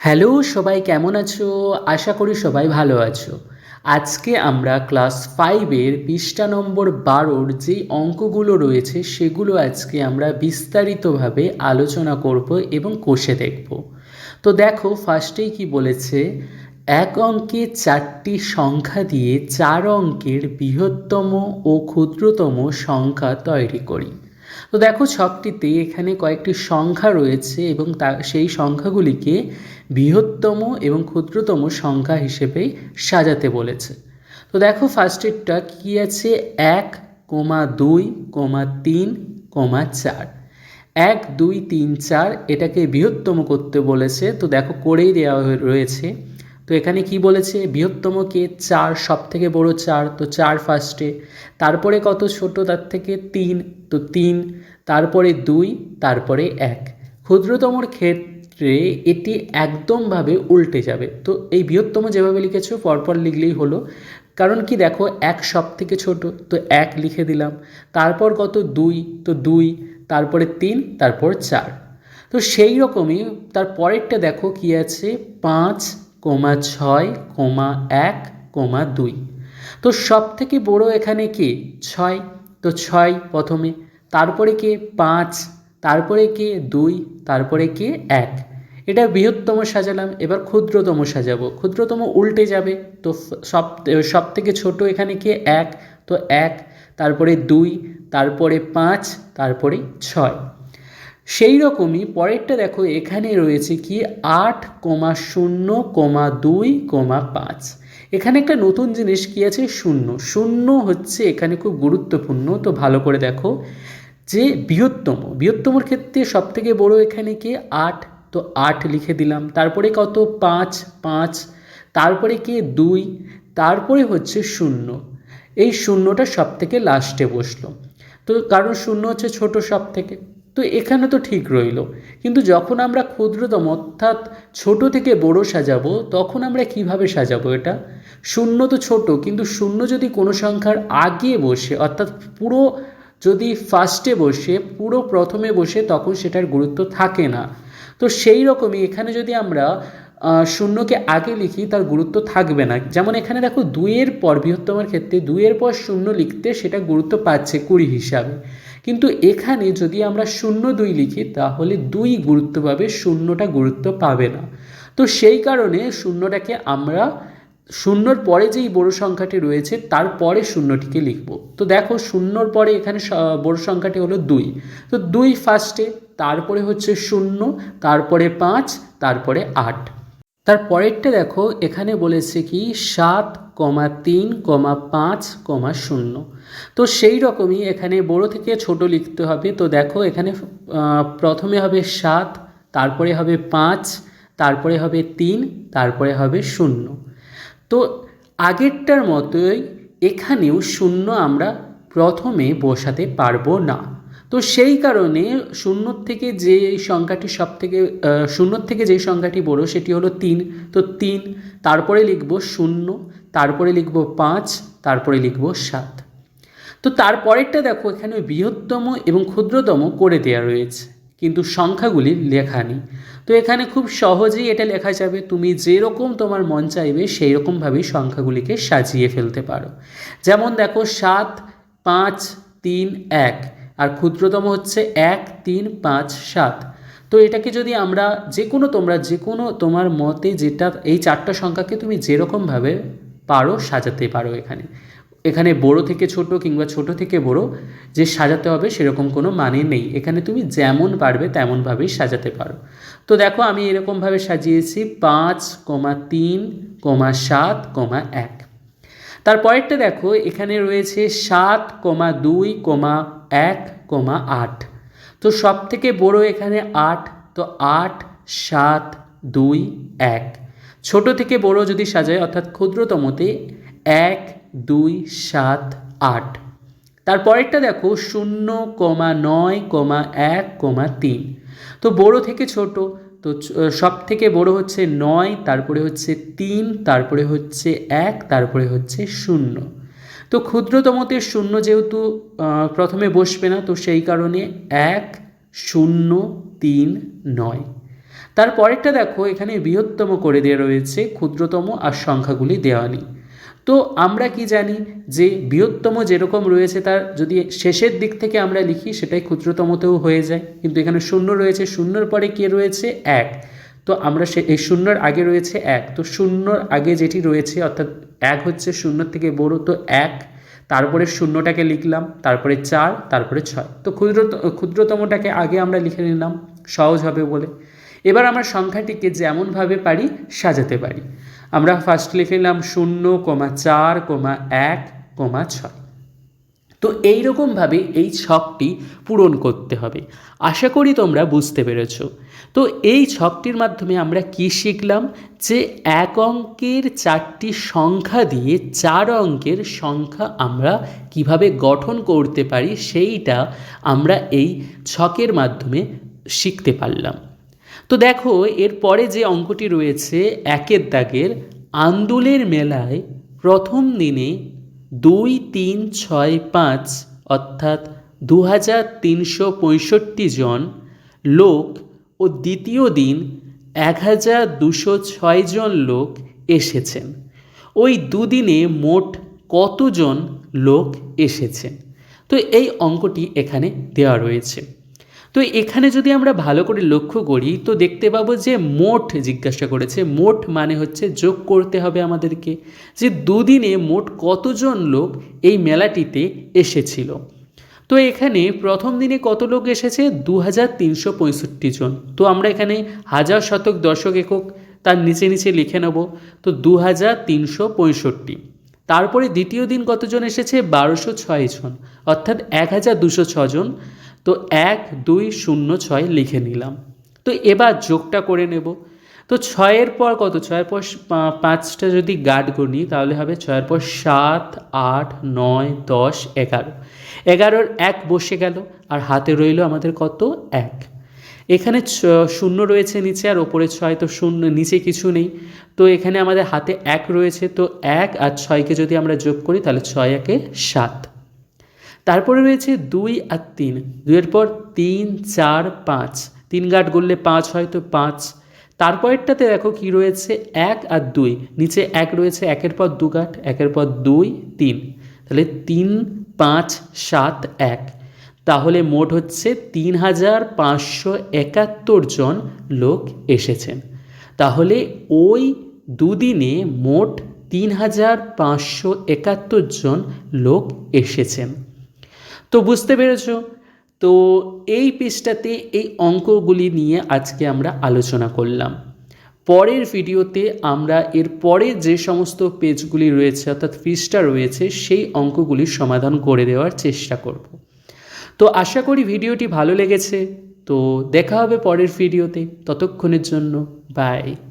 Hello, সবাই কেমন আছো? আশা করি সবাই ভালো আছো। আজকে আমরা ক্লাস ফাইভের পৃষ্ঠা নম্বর বারোর যে অঙ্কগুলো রয়েছে, সেগুলো আজকে আমরা বিস্তারিতভাবে আলোচনা করব এবং কষে দেখব। তো দেখো ফার্স্টেই কি বলেছে? এক অঙ্কে চারটি সংখ্যা দিয়ে চার অঙ্কের বৃহত্তম ও ক্ষুদ্রতম সংখ্যা তৈরি করি। তো দেখো ছকটিতে এখানে কয়েকটি সংখ্যা রয়েছে এবং তা, সেই সংখ্যাগুলিকে বৃহত্তম এবং ক্ষুদ্রতম সংখ্যা হিসেবে সাজাতে বলেছে। তো দেখো ফার্স্টেরটা কী আছে? এক, কোমা দুই, কমা তিন, কোমা চার। এক, দুই, তিন, চার এটাকে বৃহত্তম করতে বলেছে। তো দেখো করেই দেওয়া রয়েছে। তো এখানে কি বলেছে? বৃহত্তমকে চার সব থেকে বড় চার, তো চার ফার্স্টে তারপরে কত ছোট? তার থেকে তিন, তো তিন। তারপরে দুই, তারপরে এক। ক্ষুদ্রতমর ক্ষেত্রে এটি একদমভাবে উল্টে যাবে। তো এই বৃহত্তম যেভাবে লিখেছো, পরপর লিখলেই হলো। কারণ কি দেখো, এক সব থেকে ছোট, তো এক লিখে দিলাম। তারপর কত? দুই, তো দুই। তারপরে তিন, তারপর চার। তো সেই রকমই, তার পরেরটা দেখো কি আছে? পাঁচ কোমা ছয়, কোমা এক, কোমা দুই। তো সব থেকে বড় এখানে কে? ছয়। তো ছয় প্রথমে, তারপরে কে পাঁচ, তারপরে কে দুই, তারপরে কে এক। এটা বৃহত্তম সাজালাম, এবার ক্ষুদ্রতম সাজাবো। ক্ষুদ্রতম উল্টে যাবে, তো সব সব থেকে ছোট এখানে কে এক, তো এক, তারপরে দুই, তারপরে পাঁচ, তারপরে ছয়। সেই রকমই পরেরটা দেখো, এখানে রয়েছে কি? আট কমা শূন্য কমা দুই কমা পাঁচ। এখানে একটা নতুন জিনিস কি আছে? শূন্য। শূন্য হচ্ছে এখানে খুব গুরুত্বপূর্ণ, তো ভালো করে দেখো। যে বৃহত্তম, বৃহত্তমর ক্ষেত্রে সব থেকে বড় এখানে কি? আট। তো আট লিখে দিলাম। তারপরে কত? পাঁচ পাঁচ। তারপরে কি? দুই। তারপরে হচ্ছে শূন্য। এই শূন্যটা সব থেকে লাস্টে বসল। তো কারণ শূন্য হচ্ছে ছোট সব থেকে তো এখানে তো ঠিক রইল। কিন্তু যখন আমরা ক্ষুদ্রতম, অর্থাৎ ছোট থেকে বড় সাজাবো, তখন আমরা কীভাবে সাজাবো এটা? শূন্য তো ছোট, কিন্তু শূন্য যদি কোনো সংখ্যার আগে বসে, অর্থাৎ পুরো যদি ফার্স্টে বসে, পুরো প্রথমে বসে, তখন সেটার গুরুত্ব থাকে না। তো সেই রকমই এখানে যদি আমরা শূন্যকে আগে লিখি, তার গুরুত্ব থাকবে না। যেমন এখানে দেখো, দুইয়ের পর বৃহত্তমের ক্ষেত্রে দুইয়ের পর শূন্য লিখতে সেটা গুরুত্ব পাচ্ছে কুড়ি হিসাবে। কিন্তু এখানে যদি আমরা শূন্য দুই লিখি, তাহলে দুই গুরুত্ব পাবে শূন্যটা গুরুত্ব পাবে না। তো সেই কারণে শূন্যটাকে আমরা শূন্যর পরে যেই বড় সংখ্যাটি রয়েছে, তার পরে শূন্যটিকে লিখব। তো দেখো, শূন্যর পরে এখানে বড় সংখ্যাটি হলো দুই। তো দুই ফার্স্টে তারপরে হচ্ছে শূন্য, তারপরে পাঁচ, তারপরে আট। তার পরেরটা দেখো, এখানে বলেছে কি, সাত কমা তিন কমা পাঁচ কমা শূন্য। তো সেই রকমই এখানে বড় থেকে ছোট লিখতে হবে। তো দেখো, এখানে প্রথমে হবে সাত, তারপরে হবে পাঁচ, তারপরে হবে তিন, তারপরে হবে শূন্য। তো আগেরটার মতোই এখানেও শূন্য আমরা প্রথমে বসাতে পারব না। তো সেই কারণে শূন্যর থেকে যে সংখ্যাটি সব থেকে শূন্যর থেকে যে সংখ্যাটি বড় সেটি হলো তিন। তো তিন, তারপরে লিখব শূন্য, তারপরে লিখব পাঁচ, তারপরে লিখব সাত। তো তারপরেরটা দেখো, এখানে বৃহত্তম এবং ক্ষুদ্রতম করে দেওয়া রয়েছে, কিন্তু সংখ্যাগুলি লেখা নেই। তো এখানে খুব সহজেই এটা লেখা যাবে, তুমি যেরকম তোমার মন চাইবে সেই রকমভাবেই সংখ্যাগুলিকে সাজিয়ে ফেলতে পারো। যেমন দেখো, সাত, পাঁচ, তিন, এক। আর ক্ষুদ্রতম হচ্ছে এক, তিন, পাঁচ, সাত। তো এটাকে যদি আমরা যে কোনো তোমরা যে কোনো তোমার মতে যেটা, এই চারটা সংখ্যাকে তুমি যেরকমভাবে পারো সাজাতে পারো এখানে। এখানে বড় থেকে ছোট কিংবা ছোট থেকে বড়, যে সাজাতে হবে সেরকম কোনো মানে নেই। এখানে তুমি যেমন পারবে তেমনভাবেই সাজাতে পারো। তো দেখো, আমি এরকমভাবে সাজিয়েছি, পাঁচ, কমা তিন, কমা সাত, কমা এক। তারপরেরটা দেখো, এখানে রয়েছে সাত, কমা দুই, কমা এক কমা আট। তো সব থেকে বড় এখানে আট, তো আট, সাত, দুই, এক। ছোট থেকে বড় যদি সাজায় অর্থাৎ ক্ষুদ্রতমতে এক, দুই, সাত, আট। তারপরেরটা দেখো, শূন্য কমা নয় কমা এক কমা তিন। তো বড় থেকে ছোট, তো সব থেকে বড় হচ্ছে নয়, তারপরে হচ্ছে তিন, তারপরে হচ্ছে এক, তারপরে হচ্ছে শূন্য। তো ক্ষুদ্রতমতে শূন্য যেহেতু প্রথমে বসবে না, তো সেই কারণে এক, শূন্য, তিন, নয়। তারপরেরটা দেখো, এখানে বৃহত্তম করে দেওয়া রয়েছে, ক্ষুদ্রতম আর সংখ্যাগুলি দেওয়া নেই। তো আমরা কি জানি যে বৃহত্তম যেরকম রয়েছে, তার যদি শেষের দিক থেকে আমরা লিখি, সেটাই ক্ষুদ্রতমতেও হয়ে যায়। কিন্তু এখানে শূন্য রয়েছে, শূন্যর পরে কে রয়েছে? এক। তো আমরা সে, এই শূন্যর আগে রয়েছে এক। তো শূন্যর আগে যেটি রয়েছে, অর্থাৎ এক হচ্ছে শূন্য থেকে বড়, তো এক। তারপরে শূন্যটাকে লিখলাম, তারপরে চার, তারপরে ছয়। তো ক্ষুদ্র ক্ষুদ্রতমটাকে আগে আমরা লিখে নিলাম, সহজ হবে বলে। এবার আমরা সংখ্যাটিকে যেমনভাবে পারি সাজাতে পারি। আমরা ফার্স্ট লিখে নিলাম শূন্য, কমা চার, কমা এক, কমা ছয়। তো এই রকমভাবে এই ছকটি পূরণ করতে হবে। আশা করি তোমরা বুঝতে পেরেছ। তো এই ছকটির মাধ্যমে আমরা কি শিখলাম? যে এক অঙ্কের চারটি সংখ্যা দিয়ে চার অঙ্কের সংখ্যা আমরা কীভাবে গঠন করতে পারি, সেইটা আমরা এই ছকের মাধ্যমে শিখতে পারলাম। তো দেখো এরপরে যে অঙ্কটি রয়েছে, একের দাগের আন্দুলের মেলায় প্রথম দিনে দুই তিন ছয় পাঁচ অর্থাৎ দু হাজার তিনশো পঁয়ষট্টি জন লোক ও দ্বিতীয় দিন এক হাজার দুশো ছয় জন লোক এসেছেন। ওই দুদিনে মোট কতজন লোক এসেছেন? তো এই অঙ্কটি এখানে দেওয়া রয়েছে। তো এখানে যদি আমরা ভালো করে লক্ষ্য করি, তো দেখতে পাবো যে মোট জিজ্ঞাসা করেছে, মোট মানে হচ্ছে যোগ করতে হবে আমাদেরকে, যে দুদিনে মোট কতজন লোক এই মেলাটিতে এসেছিল। তো এখানে প্রথম দিনে কত লোক এসেছে? দু হাজার তিনশো পঁয়ষট্টি জন। তো আমরা এখানে হাজার শতক দশক একক, তার নিচে নিচে লিখে নেব, তো দু হাজার তিনশো পঁয়ষট্টি। তারপরে দ্বিতীয় দিন কতজন এসেছে? বারোশো ছয় জন, অর্থাৎ এক হাজার দুশো ছজন তো এক, দুই, শূন্য, ছয় লিখে নিলাম। তো এবার যোগটা করে নেব। তো ছয়ের পর কত? ছয়ের পর পাঁচটা যদি গার্ড করি তাহলে হবে ছয়ের পর সাত, আট, নয়, দশ, এগারো। এগারোর এক বসে গেল, আর হাতে রইল আমাদের কত? এক। এখানে শূন্য রয়েছে নিচে, আর ওপরে ছয়, তো শূন্য, নিচে কিছু নেই। তো এখানে আমাদের হাতে এক রয়েছে, তো এক আর ছয়কে যদি আমরা যোগ করি, তাহলে ছয় একে সাত। তারপরে রয়েছে দুই আর তিন। দুইয়ের পর তিন, চার, পাঁচ। তিন গাঁট গড়লে পাঁচ হয় তো পাঁচ। তারপরেরটাতে দেখো কি রয়েছে? এক আর দুই। নিচে এক রয়েছে, একের পর দু গাঁট একের পর দুই, তিন। তাহলে তিন, পাঁচ, সাত, এক। তাহলে মোট হচ্ছে তিন হাজার পাঁচশো একাত্তর জন লোক এসেছেন। তাহলে ওই দুদিনে মোট তিন হাজার পাঁচশো একাত্তর জন লোক এসেছেন। তো বুঝতে পেরেছ? তো এই পেজটাতে এই অঙ্কগুলি নিয়ে আজকে আমরা আলোচনা করলাম। পরের ভিডিওতে আমরা এর পরে যে সমস্ত পেজগুলি রয়েছে, অর্থাৎ পৃষ্ঠা রয়েছে, সেই অঙ্কগুলির সমাধান করে দেওয়ার চেষ্টা করব। তো আশা করি ভিডিওটি ভালো লেগেছে। তো দেখা হবে পরের ভিডিওতে। ততক্ষণের জন্য বাই